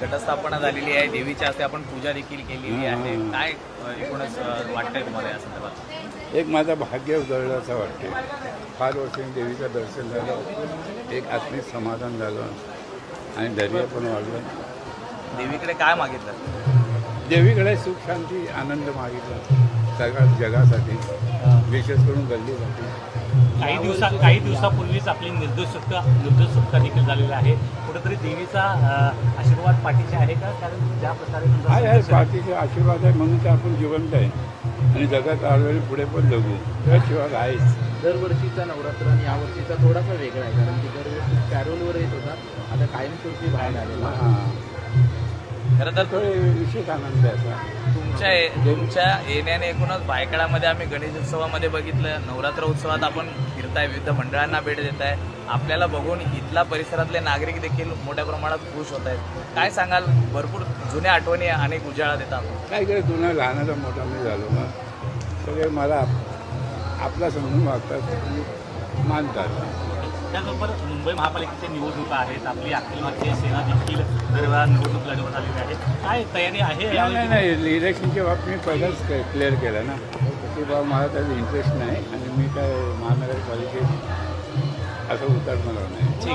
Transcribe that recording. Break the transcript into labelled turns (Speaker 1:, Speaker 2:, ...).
Speaker 1: घटस्थापना झालेली आहे देवीच्या हस्ते आपण पूजा देखील केलेली आहे. काय एकूणच वाटतंय तुम्हाला या संदर्भात?
Speaker 2: एक माझं भाग्य उजळलं असं वाटते फार वर्षांनी देवीचं दर्शन झालं. एक आत्मिक समाधान झालं. आणि धैर्य पण वाढलं.
Speaker 1: देवीकडे काय मागितलं?
Speaker 2: देवीकडे सुख शांती आनंद मागितला. सगळ्या जगासाठी. विशेष करून गल्लीसाठी.
Speaker 3: काही दिवसा काही दिवसापूर्वीच आपली निर्दोष सुटका निर्दोष सुटका देखील झालेली आहे. कुठेतरी देवीचा आशीर्वाद पाठीशी आहे का? कारण ज्या प्रकारे
Speaker 2: आहे पाठीचे आशीर्वाद आहे म्हणून तर आपण जिवंत आहे. आणि जगात आळवेळी पुढे पण जगू. आशीर्वाद आहेच
Speaker 4: दरवर्षीचा नवरात्र आणि यावर्षीचा थोडासा वेगळा आहे. कारण की दरवर्षी पॅरोलवर येत होता. आता कायमस्वरूपी बाहेर आलेला.
Speaker 2: हां.
Speaker 1: खरं तर
Speaker 2: थोडे विशेष आनंद आहे असा.
Speaker 1: तुमच्या तुमच्या येण्याने एकूणच भायखळामध्ये आम्ही गणेश उत्सवामध्ये बघितलं नवरात्र उत्सवात आपण फिरताय विविध मंडळांना भेट देत आहे आपल्याला बघून इथला परिसरातले नागरिक देखील मोठ्या प्रमाणात खुश होत आहेत. काय सांगाल? भरपूर जुन्या आठवणी अनेक उजाळा देतात
Speaker 2: काय इकडे जुना लहानाचा मोठा मी झालो ना सगळे मला आपला समजून वागतात आणि मानतात.
Speaker 3: त्याचबरोबर मुंबई महापालिकेच्या निवडणुका आहेत आपली अखिल सेना देखील दरवेळा निवडणूक लढवत आलेली आहे. काय तयारी आहे?
Speaker 2: नाही नाही इलेक्शनच्या बाबतीत मी पहिलाच क्लिअर केलं ना. की बाबा मला त्याचा इंटरेस्ट नाही आणि मी काय महानगरपालिकेत असं उतर मला नाही.
Speaker 1: ठीक.